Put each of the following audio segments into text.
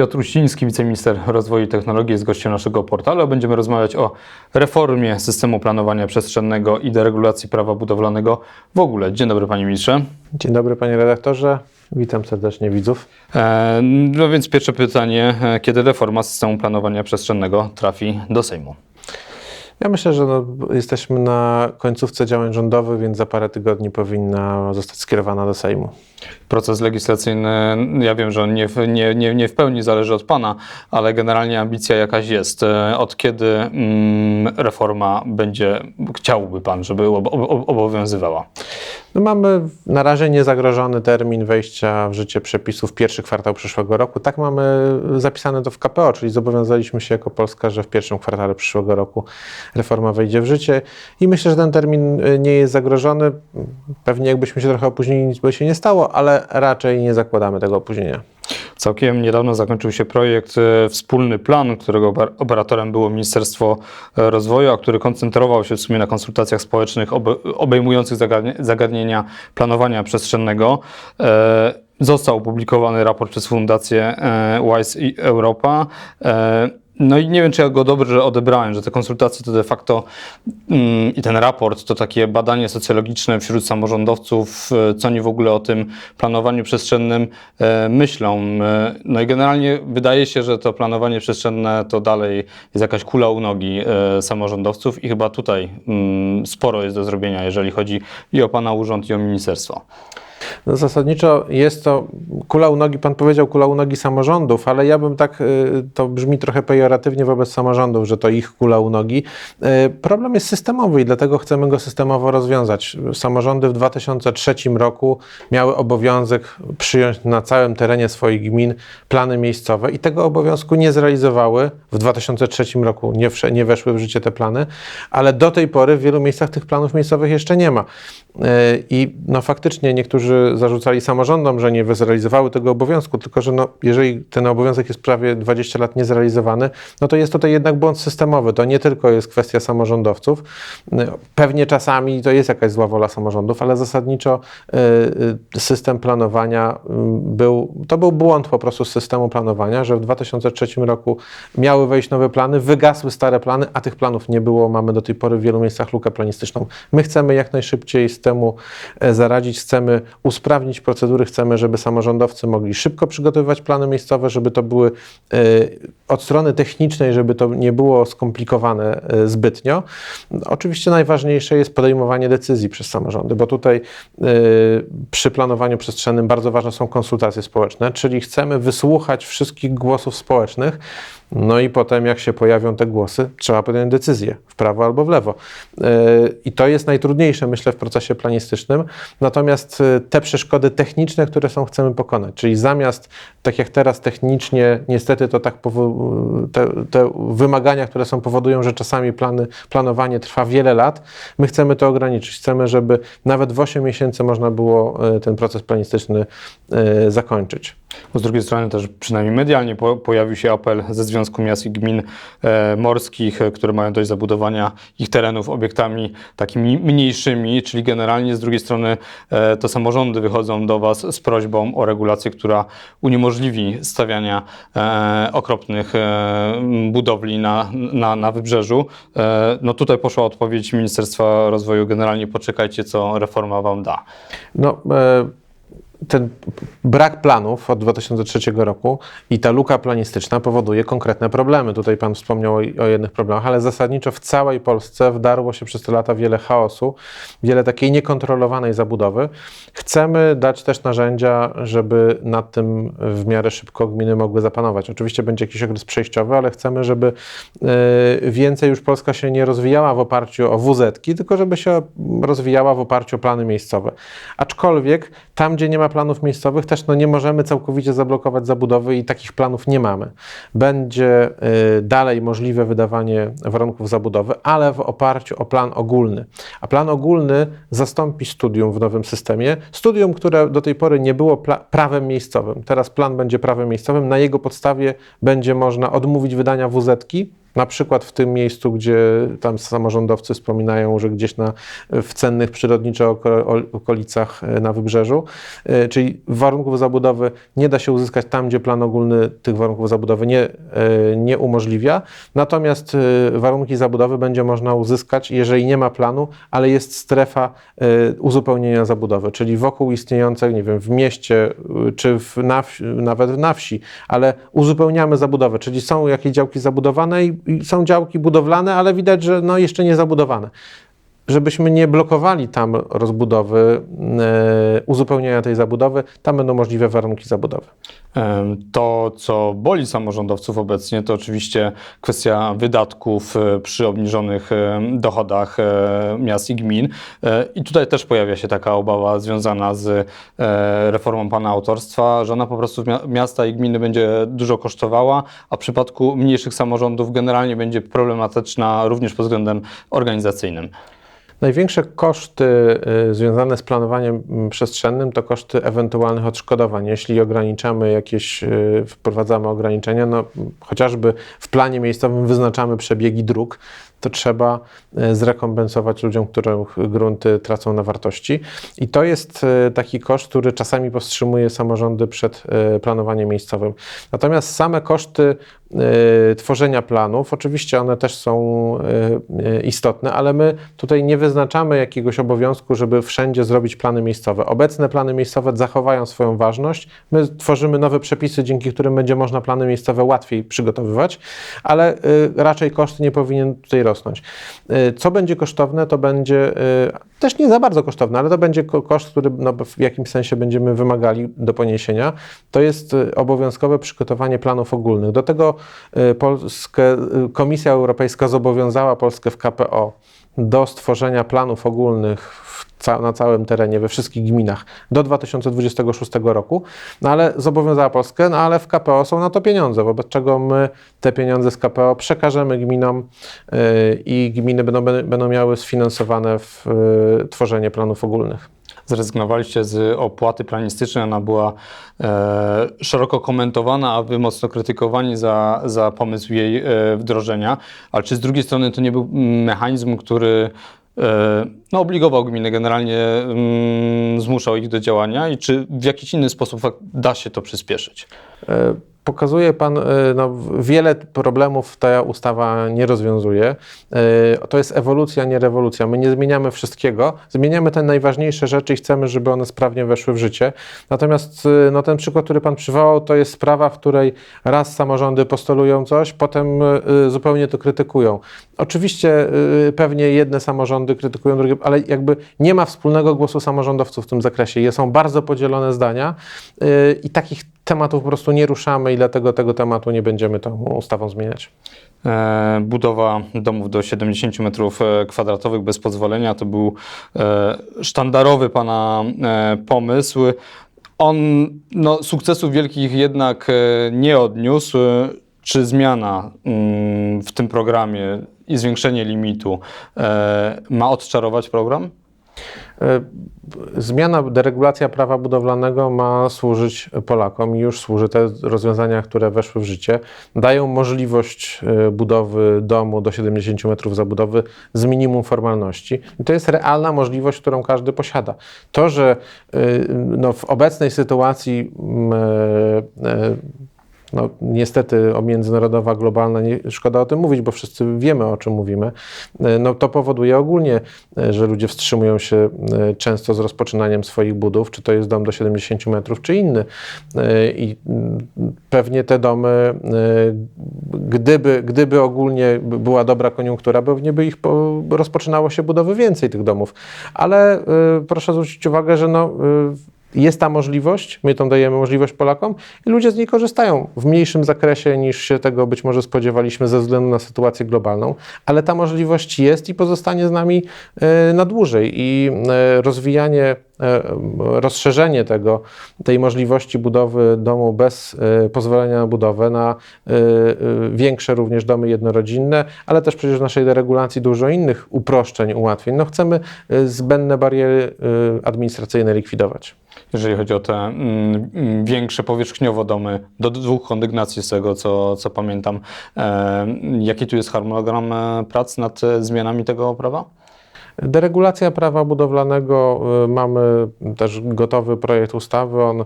Piotr Uściński, wiceminister rozwoju i technologii, jest gościem naszego portalu. Będziemy rozmawiać o reformie systemu planowania przestrzennego i deregulacji prawa budowlanego w ogóle. Dzień dobry panie ministrze. Dzień dobry panie redaktorze, witam serdecznie widzów. E, no więc pierwsze pytanie, e, kiedy reforma systemu planowania przestrzennego trafi do Sejmu? Ja myślę, że no, jesteśmy na końcówce działań rządowych, więc za parę tygodni powinna zostać skierowana do Sejmu. Proces legislacyjny, ja wiem, że on nie, nie, nie, nie w pełni zależy od Pana, ale generalnie ambicja jakaś jest. E, Od kiedy mm, reforma będzie, chciałby Pan, żeby ob, ob, obowiązywała? No mamy na razie niezagrożony termin wejścia w życie przepisów pierwszy kwartał przyszłego roku. Tak mamy zapisane to w KPO, czyli zobowiązaliśmy się jako Polska, że w pierwszym kwartale przyszłego roku reforma wejdzie w życie i myślę, że ten termin y, nie jest zagrożony. Pewnie jakbyśmy się trochę opóźnili, nic by się nie stało, ale raczej nie zakładamy tego opóźnienia. Całkiem niedawno zakończył się projekt e, Wspólny Plan, którego oper- operatorem było Ministerstwo e, Rozwoju, a który koncentrował się w sumie na konsultacjach społecznych obe- obejmujących zagadnie- zagadnienia planowania przestrzennego. E, Został opublikowany raport przez Fundację WISE Europa. No i nie wiem, czy ja go dobrze odebrałem, że te konsultacje to de facto mm, i ten raport to takie badanie socjologiczne wśród samorządowców, e, co oni w ogóle o tym planowaniu przestrzennym e, myślą. E, No i generalnie wydaje się, że to planowanie przestrzenne to dalej jest jakaś kula u nogi samorządowców i chyba tutaj mm, sporo jest do zrobienia, jeżeli chodzi i o Pana urząd, i o ministerstwo. No zasadniczo jest to kula u nogi, pan powiedział kula u nogi samorządów, ale ja bym tak, y, to brzmi trochę pejoratywnie wobec samorządów, że to ich kula u nogi. Y, Problem jest systemowy i dlatego chcemy go systemowo rozwiązać. Samorządy w 2003 roku miały obowiązek przyjąć na całym terenie swoich gmin plany miejscowe i tego obowiązku nie zrealizowały. W 2003 roku nie, nie weszły w życie te plany, ale do tej pory w wielu miejscach tych planów miejscowych jeszcze nie ma. Yy, I no faktycznie niektórzy zarzucali samorządom, że nie zrealizowały tego obowiązku, tylko że no, jeżeli ten obowiązek jest prawie 20 lat niezrealizowany, no to jest tutaj jednak błąd systemowy. To nie tylko jest kwestia samorządowców. Yy, Pewnie czasami to jest jakaś zła wola samorządów, ale zasadniczo yy, yy, system planowania yy, był, to był błąd po prostu systemu planowania, że w 2003 roku miały wejść nowe plany, wygasły stare plany, a tych planów nie było. Mamy do tej pory w wielu miejscach lukę planistyczną. My chcemy jak najszybciej z temu e, zaradzić, chcemy usprawnić procedury, chcemy, żeby samorządowcy mogli szybko przygotowywać plany miejscowe, żeby to były e, od strony technicznej, żeby to nie było skomplikowane e, zbytnio. Oczywiście najważniejsze jest podejmowanie decyzji przez samorządy, bo tutaj e, przy planowaniu przestrzennym bardzo ważne są konsultacje społeczne, czyli chcemy wysłuchać wszystkich głosów społecznych, no i potem, jak się pojawią te głosy, trzeba podjąć decyzję w prawo albo w lewo. I to jest najtrudniejsze, myślę, w procesie planistycznym. Natomiast yy, przeszkody techniczne, które są, chcemy pokonać. Czyli zamiast, tak jak teraz technicznie, niestety to tak te, te wymagania, które są, powodują, że czasami plany, planowanie trwa wiele lat, my chcemy to ograniczyć. Chcemy, żeby nawet w 8 miesięcy można było yy, ten proces planistyczny yy, zakończyć. Z drugiej strony też przynajmniej medialnie po, pojawił się apel ze Związku Miast i Gmin e, Morskich, e, które mają dość zabudowania ich terenów obiektami takimi mniejszymi, czyli generalnie z drugiej strony e, to samorządy wychodzą do Was z prośbą o regulację, która uniemożliwi stawiania e, okropnych e, budowli na, na, na wybrzeżu. E, no tutaj poszła odpowiedź Ministerstwa Rozwoju, generalnie poczekajcie, co reforma Wam da. No, e, ten brak planów od 2003 roku i ta luka planistyczna powoduje konkretne problemy. Tutaj Pan wspomniał o, o jednych problemach, ale zasadniczo w całej Polsce wdarło się przez te lata wiele chaosu, wiele takiej niekontrolowanej zabudowy. Chcemy dać też narzędzia, żeby nad tym w miarę szybko gminy mogły zapanować. Oczywiście będzie jakiś okres przejściowy, ale chcemy, żeby e, więcej już Polska się nie rozwijała w oparciu o WZ-ki, tylko żeby się rozwijała w oparciu o plany miejscowe. Aczkolwiek tam, gdzie nie ma planów miejscowych, też no, nie możemy całkowicie zablokować zabudowy i takich planów nie mamy. Będzie y, dalej możliwe wydawanie warunków zabudowy, ale w oparciu o plan ogólny. A plan ogólny zastąpi studium w nowym systemie. Studium, które do tej pory nie było prawem miejscowym. Teraz plan będzie prawem miejscowym. Na jego podstawie będzie można odmówić wydania WZ-ki Na przykład w tym miejscu, gdzie tam samorządowcy wspominają, że gdzieś na, w cennych przyrodniczo okolicach e, na wybrzeżu, E, czyli warunków zabudowy nie da się uzyskać tam, gdzie plan ogólny tych warunków zabudowy nie, e, nie umożliwia. Natomiast warunki zabudowy będzie można uzyskać, jeżeli nie ma planu, ale jest strefa uzupełnienia zabudowy, czyli wokół istniejących, nie wiem, w mieście czy w, na, nawet na wsi, ale uzupełniamy zabudowę, czyli są jakieś działki zabudowane i są działki budowlane, ale widać, że no jeszcze nie zabudowane żebyśmy nie blokowali tam rozbudowy, e, uzupełnienia tej zabudowy, tam będą możliwe warunki zabudowy. To, co boli samorządowców obecnie, to oczywiście kwestia wydatków e, przy obniżonych e, dochodach e, miast i gmin. I tutaj też pojawia się taka obawa związana z reformą pana autorstwa, że ona po prostu mia- miasta i gminy będzie dużo kosztowała, a w przypadku mniejszych samorządów generalnie będzie problematyczna również pod względem organizacyjnym. Największe koszty y, związane z planowaniem mm, przestrzennym to koszty ewentualnych odszkodowań. Jeśli ograniczamy jakieś, y, wprowadzamy ograniczenia, no, chociażby w planie miejscowym wyznaczamy przebiegi dróg, to trzeba y, zrekompensować ludziom, których grunty tracą na wartości. I to jest taki koszt, który czasami powstrzymuje samorządy przed planowaniem miejscowym. Natomiast same koszty tworzenia planów, oczywiście one też są y, y, istotne, ale my tutaj nie wyznaczamy jakiegoś obowiązku, żeby wszędzie zrobić plany miejscowe. Obecne plany miejscowe zachowają swoją ważność. My tworzymy nowe przepisy, dzięki którym będzie można plany miejscowe łatwiej przygotowywać, ale y, raczej koszt nie powinien tutaj rosnąć. Y, Co będzie kosztowne, to będzie y, też nie za bardzo kosztowne, ale to będzie ko- koszt, który no, w jakimś sensie będziemy wymagali do poniesienia. To jest y, obowiązkowe przygotowanie planów ogólnych. Do tego y, Polskę, y, Komisja Europejska zobowiązała Polskę w KPO do stworzenia planów ogólnych ca- na całym terenie, we wszystkich gminach do 2026 roku, no ale zobowiązała Polskę, no ale w KPO są na to pieniądze, wobec czego my te pieniądze z KPO przekażemy gminom y, i gminy będą, będą miały sfinansowane w y, tworzenie planów ogólnych. Zrezygnowaliście z opłaty planistycznej, ona była e, szeroko komentowana, a wy mocno krytykowani za, za pomysł jej e, wdrożenia. Ale czy z drugiej strony to nie był mm, mechanizm, który e, no, obligował gminy, generalnie mm, zmuszał ich do działania i czy w jakiś inny sposób da się to przyspieszyć? Pokazuje Pan, e, no, wiele problemów ta ustawa nie rozwiązuje. E, To jest ewolucja, nie rewolucja. My nie zmieniamy wszystkiego, zmieniamy te najważniejsze rzeczy i chcemy, żeby one sprawnie weszły w życie. Natomiast e, no, ten przykład, który Pan przywołał, to jest sprawa, w której raz samorządy postulują coś, potem zupełnie to krytykują. Oczywiście pewnie jedne samorządy krytykują drugie, ale jakby nie ma wspólnego głosu samorządowców w tym zakresie. Są bardzo podzielone zdania i takich tematów po prostu nie ruszamy i dlatego tego tematu nie będziemy tą ustawą zmieniać. E, budowa domów do 70 metrów e, kwadratowych bez pozwolenia to był e, sztandarowy pana pomysł. On no, sukcesów wielkich jednak nie odniósł. Czy zmiana mm, w tym programie i zwiększenie limitu ma odczarować program? E, Zmiana, deregulacja prawa budowlanego ma służyć Polakom i już służy. Te rozwiązania, które weszły w życie, dają możliwość e, budowy domu do 70 metrów zabudowy z minimum formalności. I to jest realna możliwość, którą każdy posiada. To, że e, no, w obecnej sytuacji e, e, no, niestety o międzynarodowa, globalna, nie, szkoda o tym mówić, bo wszyscy wiemy, o czym mówimy, E, no, to powoduje ogólnie, e, że ludzie wstrzymują się e, często z rozpoczynaniem swoich budów, czy to jest dom do 70 metrów, czy inny. I mm, pewnie te domy, gdyby, gdyby ogólnie by- była dobra koniunktura, pewnie by ich po, rozpoczynało się budowy więcej tych domów. Ale proszę zwrócić uwagę, że no, jest ta możliwość, my tą dajemy możliwość Polakom i ludzie z niej korzystają w mniejszym zakresie niż się tego być może spodziewaliśmy ze względu na sytuację globalną, ale ta możliwość jest i pozostanie z nami e, na dłużej. I e, rozwijanie, rozszerzenie tego, tej możliwości budowy domu bez e, pozwolenia na budowę na e, e, większe również domy jednorodzinne, ale też przecież w naszej deregulacji dużo innych uproszczeń, ułatwień. No chcemy e, zbędne bariery e, administracyjne likwidować. jeżeli chodzi o te mm, mm, większe powierzchniowo domy, do dwóch kondygnacji z tego, co, co pamiętam. E, jaki tu jest harmonogram e, prac nad e, zmianami tego prawa? Deregulacja prawa budowlanego, y, mamy też gotowy projekt ustawy. On y,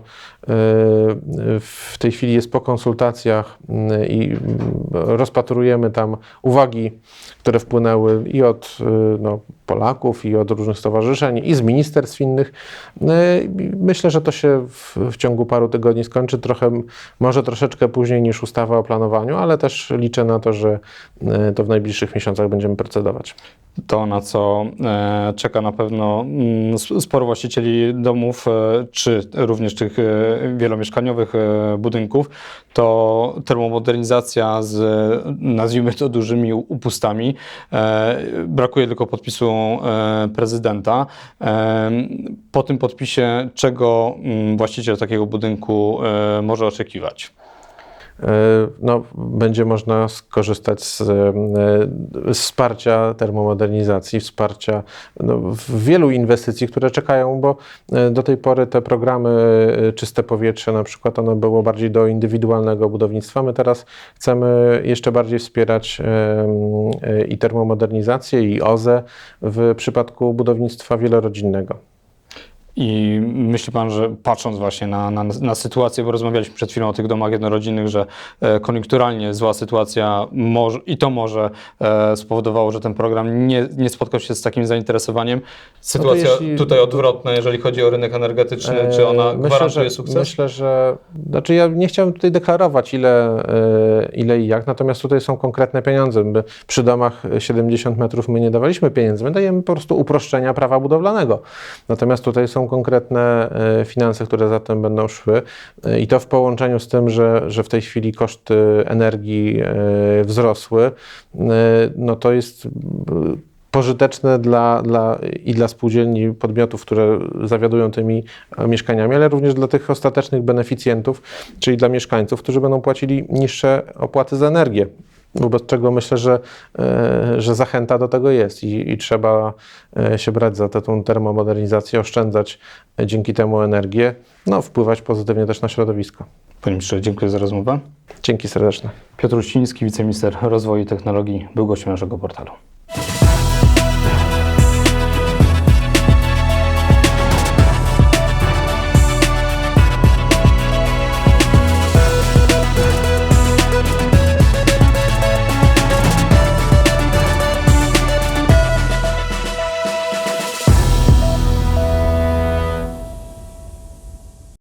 w tej chwili jest po konsultacjach y, i rozpatrujemy tam uwagi, które wpłynęły i od no, Polaków, i od różnych stowarzyszeń, i z ministerstw innych. I Myślę, że to się w, w ciągu paru tygodni skończy. Trochę, może troszeczkę później niż ustawa o planowaniu, ale też liczę na to, że y, to w najbliższych miesiącach będziemy procedować. To, na co e, czeka na pewno mm, sporo właścicieli domów, e, czy również tych e, wielomieszkaniowych e, budynków, to termomodernizacja z, nazwijmy to, dużymi upustami. E, brakuje tylko podpisu e, prezydenta. E, po tym podpisie, czego mm, właściciel takiego budynku e, może oczekiwać? E, no, będzie można skorzystać z, e, z wsparcia termomodernizacji, wsparcia no, wielu inwestycji, które czekają, bo e, do tej pory te programy e, Czyste Powietrze na przykład, ono było bardziej do indywidualnego budownictwa. My teraz chcemy jeszcze bardziej wspierać e, e, i termomodernizację, i OZE w przypadku budownictwa wielorodzinnego. I myśli Pan, że patrząc właśnie na, na, na sytuację, bo rozmawialiśmy przed chwilą o tych domach jednorodzinnych, że e, koniunkturalnie zła sytuacja może, i to może e, spowodowało, że ten program nie, nie spotkał się z takim zainteresowaniem. Sytuacja jeśli- tutaj odwrotna, jeżeli chodzi o rynek energetyczny, E, czy ona myślę, gwarantuje że, sukces? Myślę, że. Znaczy, ja nie chciałem tutaj deklarować, ile, e, ile i jak, natomiast tutaj są konkretne pieniądze. My przy domach 70 metrów my nie dawaliśmy pieniędzy, my dajemy po prostu uproszczenia prawa budowlanego. Natomiast tutaj są konkretne e, finanse, które za tym będą szły E, i to w połączeniu z tym, że, że w tej chwili koszty energii e, wzrosły, no to jest. pożyteczne dla, dla, i dla spółdzielni, podmiotów, które zawiadują tymi mieszkaniami, ale również dla tych ostatecznych beneficjentów, czyli dla mieszkańców, którzy będą płacili niższe opłaty za energię. Wobec czego myślę, że, e, że zachęta do tego jest i, i trzeba e, się brać za tę tą termomodernizację, oszczędzać e, dzięki temu energię, no wpływać pozytywnie też na środowisko. Panie ministrze, dziękuję za rozmowę. Dzięki serdeczne. Piotr Uściński, wiceminister rozwoju i technologii, był gościem naszego portalu.